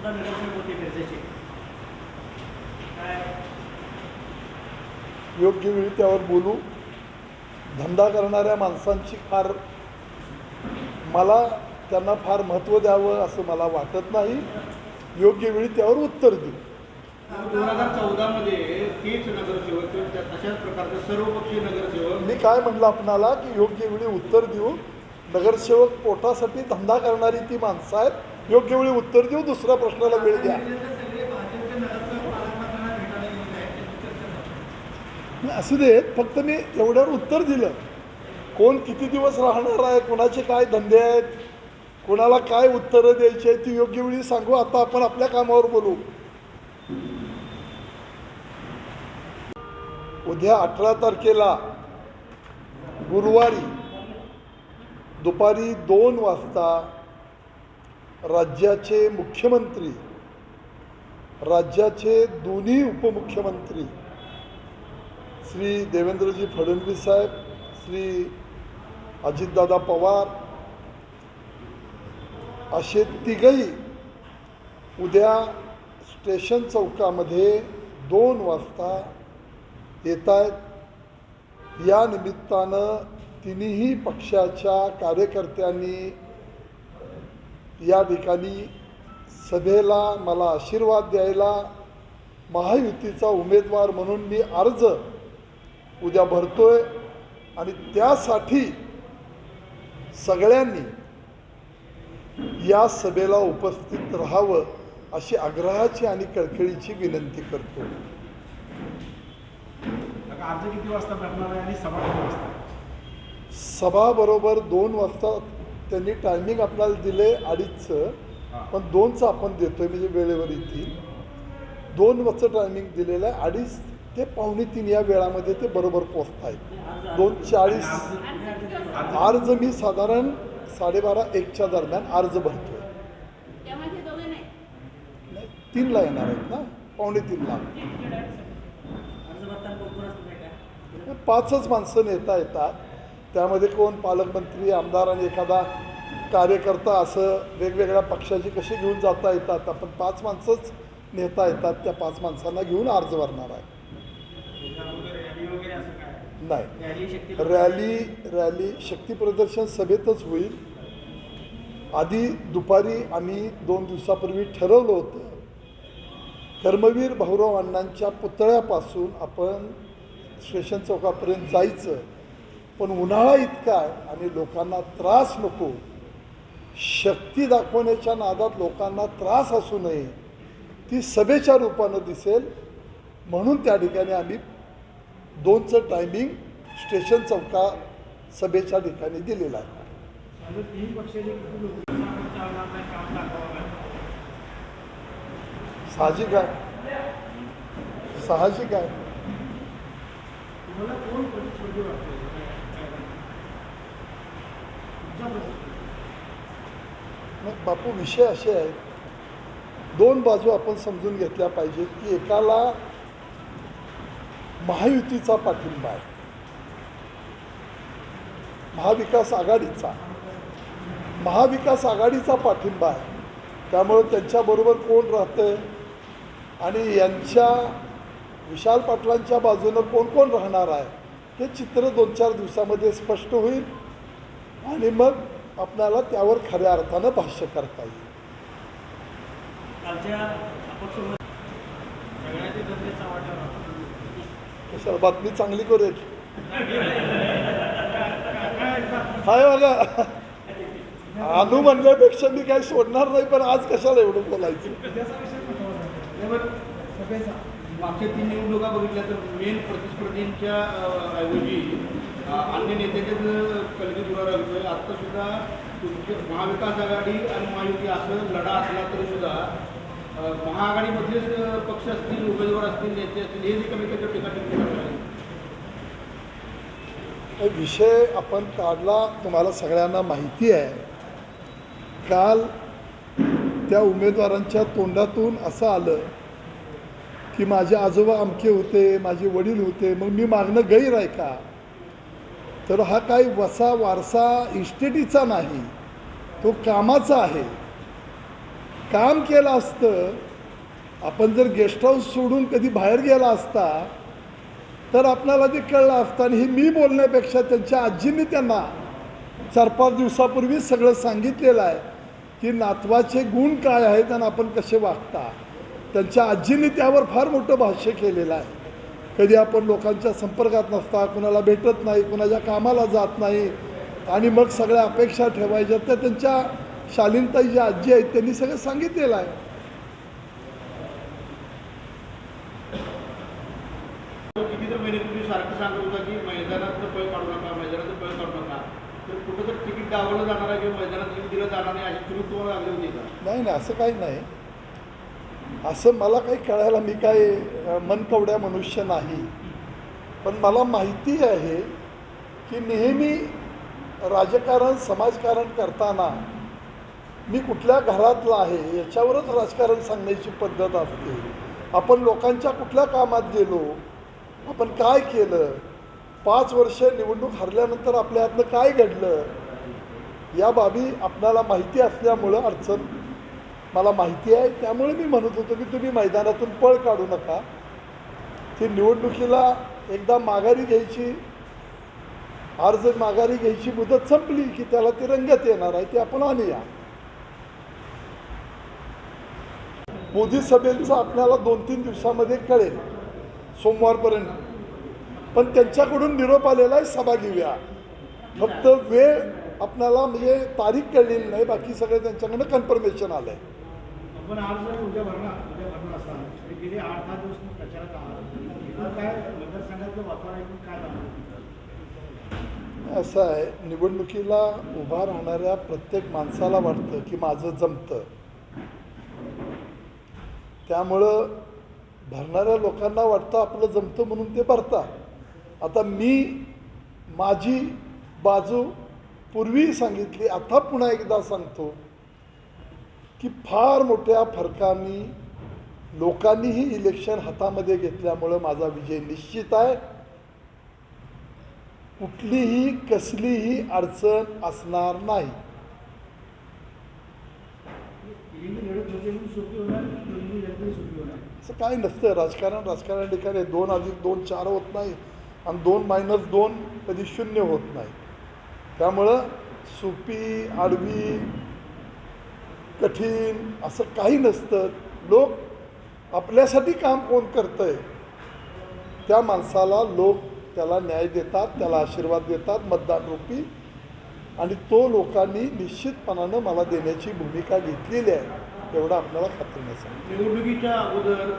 सुद्धा नगरसेवक होते मिरजेचे. काय? योग्य वेळी त्यावर बोलू. धंदा करणाऱ्या माणसांची फार मला त्यांना फार महत्त्व द्यावं असं मला वाटत नाही. योग्य वेळी त्यावर उत्तर देऊ. दोन हजार चौदामध्ये तेच नगरसेवक किंवा तशाच प्रकारचे सर्वपक्षीय नगरसेवक मी काय म्हटलं आपणाला की योग्य वेळी उत्तर देऊ. नगरसेवक पोटासाठी धंदा करणारी ती माणसं आहेत. योग्य वेळी उत्तर देऊ दुसऱ्या प्रश्नाला वेळ द्या. असू देत फक्त मी एवढ्यावर उत्तर दिलं. कोण किती दिवस राहणार आहे कोणाचे काय धंदे आहेत कोणाला काय उत्तरं द्यायची आहेत ती योग्य वेळी सांगू. आता आपण आपल्या कामावर बोलू. उद्या अठरा तारखेला गुरुवारी दुपारी दोन वाजता राज्याचे मुख्यमंत्री राज्याचे दोन्ही उपमुख्यमंत्री श्री देवेंद्रजी फडणवीस साहेब श्री अजितदादा पवार असे तिघही उद्या स्टेशन चौकामध्ये दोन वाजता येत आहेत या निमित्तानं तिन्ही पक्षाच्या कार्यकर्त्यांनी या ठिकाणी सभेला मला आशीर्वाद द्यायला महायुतीचा उमेदवार म्हणून मी अर्ज उद्या भरतोय आणि त्यासाठी सगळ्यांनी या सभेला उपस्थित राहावं अशी आग्रहाची आणि कळकळीची विनंती करतो. अर्ज किती वाजता भरणार आहे आणि सभा किती वाजता? सभा बरोबर दोन वाजता त्यांनी टायमिंग आपल्याला दिले अडीचचं. पण दोनचं आपण देतोय म्हणजे वेळेवर येतील. दोन वाजता टायमिंग दिलेलं आहे. अडीच ते पावणे तीन या वेळामध्ये ते बरोबर पोचत आहेत दोन चाळीस. अर्ज मी साधारण साडेबारा एकच्या दरम्यान अर्ज भरतोय. त्यामध्ये दोघे नाही. नाही, तीनला येणार आहेत ना? पावणे तीनला. पाचच माणसं नेता येतात. त्यामध्ये कोण? पालकमंत्री आमदार आणि एखादा कार्यकर्ता असं वेगवेगळ्या पक्षाची कशी घेऊन जाता येतात आपण पाच माणसंच नेता येतात त्या पाच माणसांना घेऊन अर्ज भरणार आहे. नाही. रॅली रॅली रॅली शक्ती प्रदर्शन सभेतच होईल. आधी दुपारी आम्ही दोन दिवसापूर्वी ठरवलं होतं कर्मवीर भाऊराव अण्णांच्या पुतळ्यापासून आपण स्टेशन चौकापर्यंत जायचं. पण उन्हाळा इतका आहे आणि लोकांना त्रास नको. शक्ती दाखवण्याच्या नादात लोकांना त्रास असू नये ती सभेच्या रूपानं दिसेल म्हणून त्या ठिकाणी आम्ही दोनचं टायमिंग स्टेशन चौका सभेच्या ठिकाणी दिलेलं आहे म्हणजे. साहजिक आहे साहजिक आहे तुम्हाला कोण प्रतिस्पर्धी वाटतं तुमचा प्रतिस्पर्धी मग बापू विषय असे आहेत. दोन बाजू आपण समजून घेतल्या पाहिजेत की एकाला महायुतीचा पाठिंबा आहे. महाविकास आघाडीचा. महाविकास आघाडीचा पाठिंबा आहे. त्यामुळं त्यांच्याबरोबर कोण राहतं आणि यांच्या विशाल पाटलांच्या बाजूनं कोण कोण राहणार आहे हे चित्र दोन चार दिवसामध्ये स्पष्ट होईल. आणि मग आपल्याला त्यावर खऱ्या अर्थानं भाष्य करता येईल. कशाला बातमी चांगली करूया की हाय बघा. आणू म्हणण्यापेक्षा मी काही सोडणार नाही पण आज कशाला एवढं बोलायचं? मागच्या तीन निवडणुका बघितल्या तर मेन प्रतिस्पर्धींच्या ऐवजी अन्य नेत्याच्याच कलगी दुरावा लागतोय आत्ता तुमचे महाविकास आघाडी आणि महायुती असं लढा असला तरीसुद्धा महाआघाडीमधलेच पक्ष असतील उमेदवार असतील नेते असतील हे जे कमी टीका हा विषय आपण काढला तुम्हाला सगळ्यांना माहिती आहे. काल त्या उमेदवारांच्या तोंडातून असं आलं की माझे आजोबा अमके होते माझे वडील होते मग मी मागणं गैर आहे का? तर हा काही वसा वारसा इस्टेटीचा नाही तो कामाचा आहे. काम केलं असतं आपण जर गेस्ट हाऊस सोडून कधी बाहेर गेला असता तर आपल्याला ते कळलं असतं आणि हे मी बोलण्यापेक्षा त्यांच्या आजींनी त्यांना चार पाच दिवसापूर्वीच सगळं सांगितलेलं आहे की नातवाचे गुण काय आहेत आणि आपण कसे वागता. त्यांच्या आजींनी त्यावर फार मोठं भाष्य केलेलं आहे. कधी आपण लोकांच्या संपर्कात नसता कुणाला भेटत नाही कुणाच्या कामाला जात नाही आणि मग सगळ्या अपेक्षा ठेवायच्या त्या त्यांच्या शालीनताई ज्या आजी आहेत त्यांनी सगळं सांगितलेलं आहे. नाही नाही असं काही नाही. असं मला काही कळायला मी काय मनकवड्या मनुष्य नाही. पण मला माहिती आहे की नेहमी राजकारण समाजकारण करताना मी कुठल्या घरातला आहे याच्यावरच राजकारण सांगण्याची पद्धत असते. आपण लोकांच्या कुठल्या कामात गेलो आपण काय केलं पाच वर्ष निवडणूक हरल्यानंतर आपल्या हातनं काय घडलं या बाबी आपणाला माहिती असल्यामुळं अडचण मला माहिती आहे त्यामुळे मी म्हणत होतो की तुम्ही मैदानातून पळ काढू नका. ती निवडणुकीला एकदा माघारी घ्यायची अर्ज माघारी घ्यायची मुदत संपली की त्याला ती रंगत येणार आहे ती आपण आणूया मोदी सभेचं आपल्याला दोन तीन दिवसामध्ये कळेल सोमवारपर्यंत. पण त्यांच्याकडून निरोप आलेला आहे सभा घेऊया. फक्त वेळ आपल्याला म्हणजे तारीख कळलेली नाही बाकी सगळं त्यांच्याकडनं कन्फर्मेशन आलं आहे आपण आज जर उद्या भरणार उद्या भरणार असाल तर गेले आठ दहा दिवस मग प्रचारात आहात. काय मतदारसंघातलं वातावरण ऐकून काय जाणवतं असं आहे निवडणुकीला उभा राहणाऱ्या प्रत्येक माणसाला वाटतं की माझं जमतं. त्यामुळं भरणाऱ्या लोकांना वाटतं आपलं जमतं म्हणून ते भरतात. आता मी माझी बाजू पूर्वी सांगितली आता पुन्हा एकदा सांगतो. की फार मोठ्या फरकांनी लोकांनीही इलेक्शन हातामध्ये घेतल्यामुळं माझा विजय निश्चित आहे. कुठलीही कसलीही अडचण असणार नाही. असं काय नसतं. राजकारण राजकारण ठिकाणी दोन अधिक दोन चार होत नाही आणि दोन मायनस दोन कधी शून्य होत नाही. त्यामुळं सोपी आडवी कठीण असं काही नसतं. लोक आपल्यासाठी काम कोण करतं आहे त्या माणसाला लोक त्याला न्याय देतात त्याला आशीर्वाद देतात मतदान रूपी. आणि तो लोकांनी निश्चितपणानं मला देण्याची भूमिका घेतलेली आहे एवढं आपल्याला खात्रीने सांग निवडणुकीच्या अगोदर